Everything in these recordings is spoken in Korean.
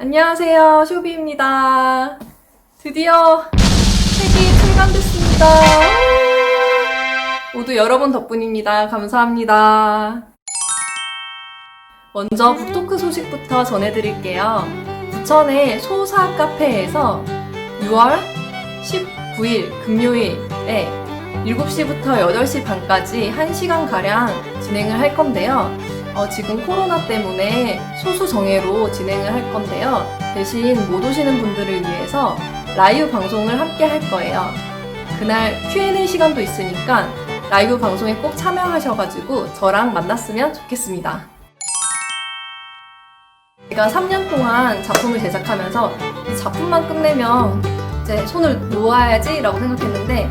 안녕하세요. 쇼비입니다. 드디어 책이 출간됐습니다. 모두 여러분 덕분입니다. 감사합니다. 먼저 북토크 소식부터 전해드릴게요. 부천의 소사 카페에서 6월 19일 금요일에 7시부터 8시 반까지 1시간가량 진행을 할 건데요. 어, 지금 코로나 때문에 소수 정예로 진행을 할 건데요. 대신 못 오시는 분들을 위해서 라이브 방송을 함께 할 거예요. 그날 Q&A 시간도 있으니까 라이브 방송에 꼭 참여하셔가지고 저랑 만났으면 좋겠습니다. 제가 3년 동안 작품을 제작하면서 이 작품만 끝내면 이제 손을 놓아야지 라고 생각했는데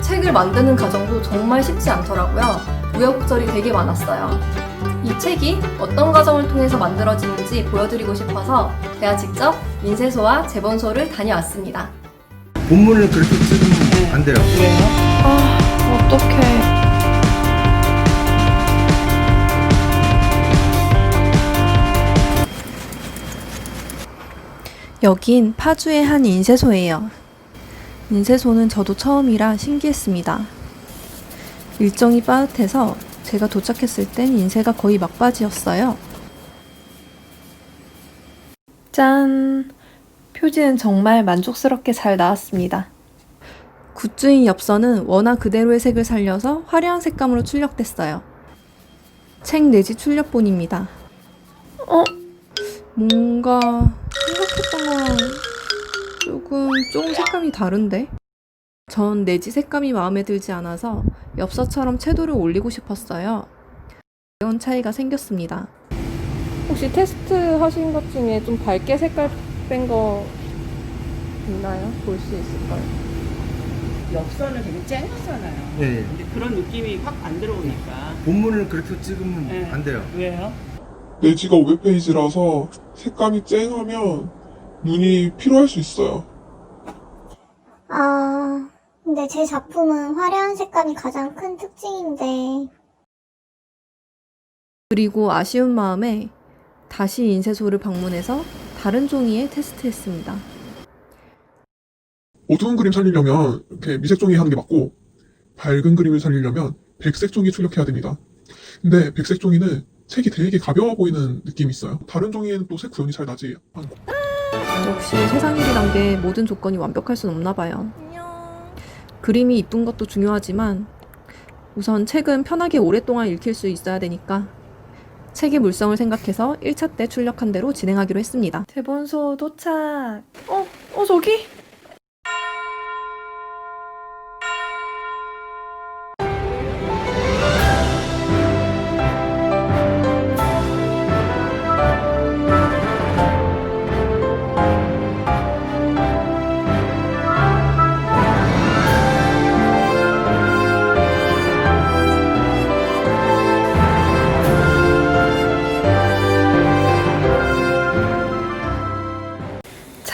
책을 만드는 과정도 정말 쉽지 않더라고요. 우여곡절이 되게 많았어요. 이 책이 어떤 과정을 통해서 만들어지는지 보여드리고 싶어서 제가 직접 인쇄소와 재본소를 다녀왔습니다. 본문을 그렇게 찍으면 안 돼요. 아, 어떡해. 여긴 파주의 한 인쇄소예요. 인쇄소는 저도 처음이라 신기했습니다. 일정이 빠듯해서 제가 도착했을 땐 인쇄가 거의 막바지였어요. 짠! 표지는 정말 만족스럽게 잘 나왔습니다. 굿즈인 엽서는 원화 그대로의 색을 살려서 화려한 색감으로 출력됐어요. 책 내지 출력본입니다. 어? 뭔가 생각했던 거랑 조금 조금 색감이 다른데? 전 내지 색감이 마음에 들지 않아서 엽서처럼 채도를 올리고 싶었어요. 이런 차이가 생겼습니다. 혹시 테스트 하신 것 중에 좀 밝게 색깔 뺀 거 있나요? 볼 수 있을까요? 엽서는 되게 쨍하잖아요. 네. 근데 그런 느낌이 확 안 들어오니까. 본문을 그렇게 찍으면 네. 안 돼요. 왜요? 내지가 500페이지라서 색감이 쨍하면 눈이 피로할 수 있어요. 아, 근데 제 작품은 화려한 색감이 가장 큰 특징인데, 그리고 아쉬운 마음에 다시 인쇄소를 방문해서 다른 종이에 테스트했습니다. 어두운 그림 살리려면 이렇게 미색 종이 하는 게 맞고 밝은 그림을 살리려면 백색 종이 출력해야 됩니다. 근데 백색 종이는 색이 되게 가벼워 보이는 느낌이 있어요. 다른 종이에는 또 색 구현이 잘 나지. 역시 세상 일이란 게 모든 조건이 완벽할 순 없나 봐요. 그림이 이쁜 것도 중요하지만 우선 책은 편하게 오랫동안 읽힐 수 있어야 되니까 책의 물성을 생각해서 1차 때 출력한 대로 진행하기로 했습니다. 대본소 도착. 어, 어 저기?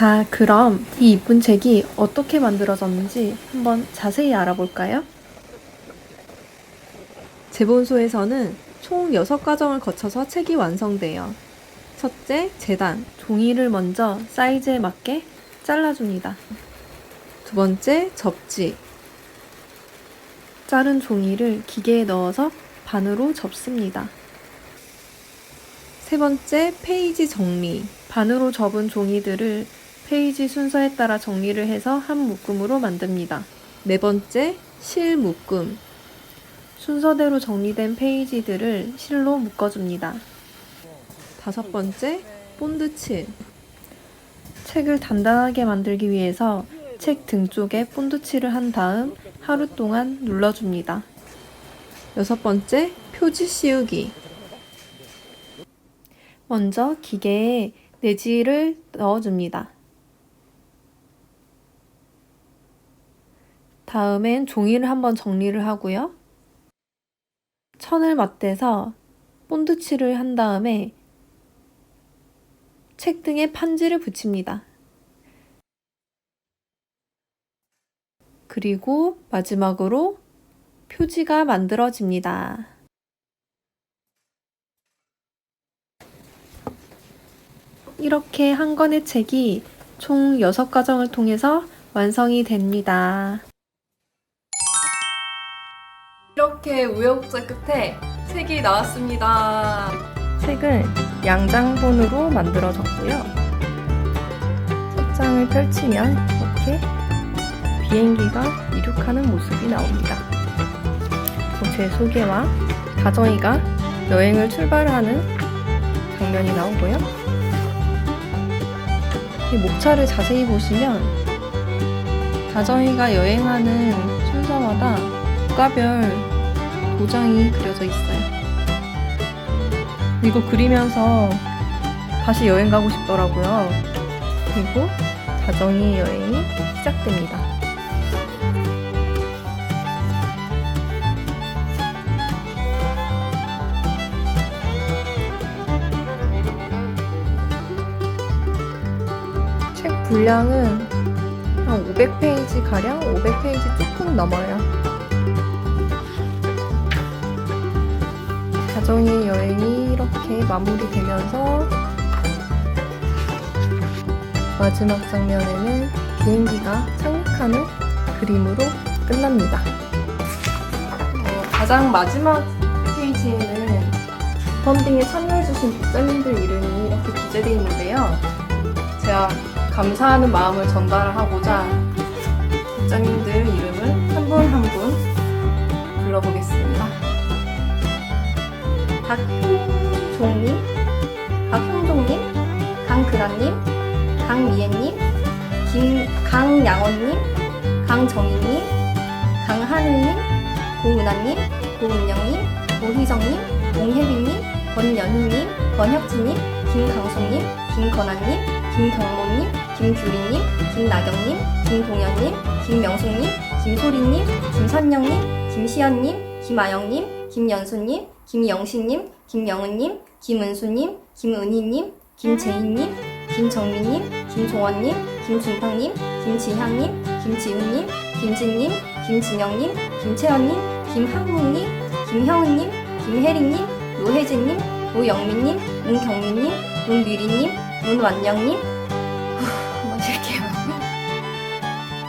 자, 그럼 이 이쁜 책이 어떻게 만들어졌는지 한번 자세히 알아볼까요? 재본소에서는 총 6과정을 거쳐서 책이 완성돼요. 첫째, 재단. 종이를 먼저 사이즈에 맞게 잘라줍니다. 두 번째, 접지. 자른 종이를 기계에 넣어서 반으로 접습니다. 세 번째, 페이지 정리. 반으로 접은 종이들을 페이지 순서에 따라 정리를 해서 한 묶음으로 만듭니다. 네 번째, 실 묶음. 순서대로 정리된 페이지들을 실로 묶어줍니다. 다섯 번째, 본드 칠. 책을 단단하게 만들기 위해서 책 등 쪽에 본드 칠을 한 다음 하루 동안 눌러줍니다. 여섯 번째, 표지 씌우기. 먼저 기계에 내지를 넣어줍니다. 다음엔 종이를 한번 정리를 하고요. 천을 맞대서 본드칠을 한 다음에 책 등에 판지를 붙입니다. 그리고 마지막으로 표지가 만들어집니다. 이렇게 한 권의 책이 총 6과정을 통해서 완성이 됩니다. 이렇게 우여곡절 끝에 책이 나왔습니다. 책은 양장본으로 만들어졌고요. 첫 장을 펼치면 이렇게 비행기가 이륙하는 모습이 나옵니다. 제 소개와 다정이가 여행을 출발하는 장면이 나오고요. 이 목차를 자세히 보시면 다정이가 여행하는 순서마다 국가별 도장이 그려져 있어요. 이거 그리면서 다시 여행 가고 싶더라고요. 그리고 다정이 여행이 시작됩니다. 책 분량은 한 500페이지 가량, 500페이지 조금 넘어요. 가정의 여행이 이렇게 마무리되면서 마지막 장면에는 비행기가 착륙하는 그림으로 끝납니다. 어, 가장 마지막 페이지에는 펀딩에 참여해주신 독자님들 이름이 이렇게 기재되어 있는데요. 제가 감사하는 마음을 전달하고자 독자님들 이름을 한 분 한 분 불러보겠습니다. 박홍종님, 박홍종님, 강그라님, 강미애님, 김, 강양원님, 강정희님, 강하늘님, 고은아님, 고은영님, 고희정님, 공혜빈님, 권연희님, 권혁진님, 김강수님, 김건아님, 김경모님, 김규리님, 김나경님, 김동현님, 김명숙님, 김소리님, 김선영님, 김시연님, 김아영님, 김연수님, 김영신님, 김영은님, 김은수님, 김은희님, 김재희님, 김정민님, 김종원님, 김준팡님, 김지향님, 김지훈님, 김진님, 김진영님, 김채연님, 김한국님, 김형은님, 김혜린님, 노혜진님, 노영민님, 문경민님, 문미리님, 문완영님, 쉴게요.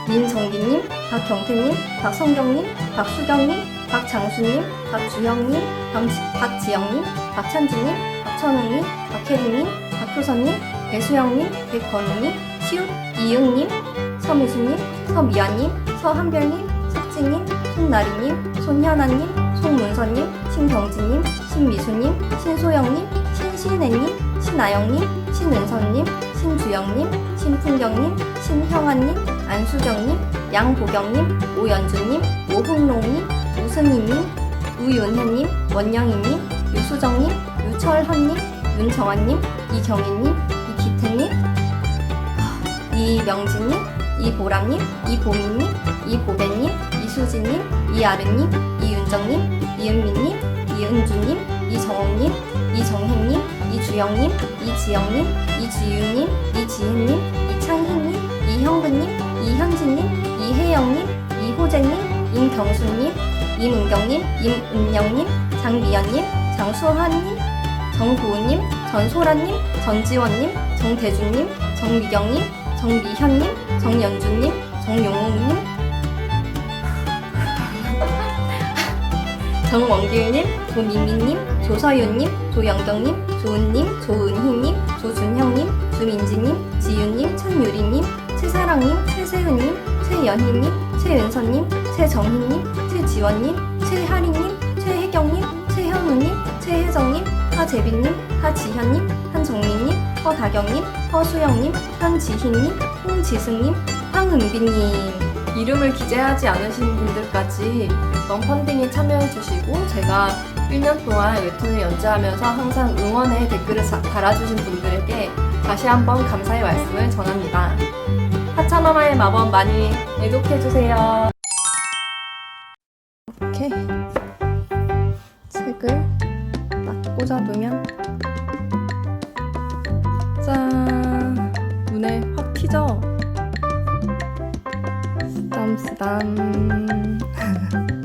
민정기님, 박경태님, 박성경님, 박수경님, 박장수님, 박주영님, 박지, 박지영님, 박찬주님, 박천웅님, 박혜린님, 박효선님, 배수영님, 백건우님, 시우 이응님, 서미수님, 서미아님, 서한별님, 석진님, 손나리님, 손현아님, 송문서님, 신경진님, 신미수님, 신소영님, 신신혜님, 신아영님, 신은선님, 신주영님, 신풍경님, 신형아님, 안수경님, 양보경님, 오연주님, 오흥롱님, 우승희님, 우윤혜님, 원영희님, 유수정님, 유철헌님, 윤정환님, 이경희님, 이기태님, 이명진님, 이보람님, 이보미님, 이보배님, 이수진님, 이아르님, 이윤정님, 이은미님, 이은주님, 이정옥님, 이정혜님, 이주영님, 이지영님, 이지유님, 이지혜님, 이창희님, 이형근님, 이현진님, 이혜영님, 이호재님, 임경수님, 임은경님, 임은영님, 장미연님, 장수환님, 정고은님, 전소라님, 전지원님, 정대준님, 정미경님, 정미현님, 정연주님, 정용웅님, 정원길님, 조미미님, 조서윤님, 조영경님, 조은님, 조은희님, 조준형님, 주민지님, 지윤님, 천유리님, 최사랑님, 최세은님, 최연희님, 최은선님, 최정희님, 최지원님, 최하리님, 최혜경님, 최현우님, 최혜정님, 하재빈님, 하지현님, 한정민님, 허다경님, 허수영님, 한지희님, 홍지승님, 황은비님. 이름을 기재하지 않으신 분들까지 넌펀딩에 참여해주시고 제가 1년 동안 웹툰을 연재하면서 항상 응원의 댓글을 자- 달아주신 분들에게 다시 한번 감사의 말씀을 전합니다. 하차마마의 마법 많이 애독해주세요. 꽂아두면 짠 눈에 확 튀죠? 쓰담쓰담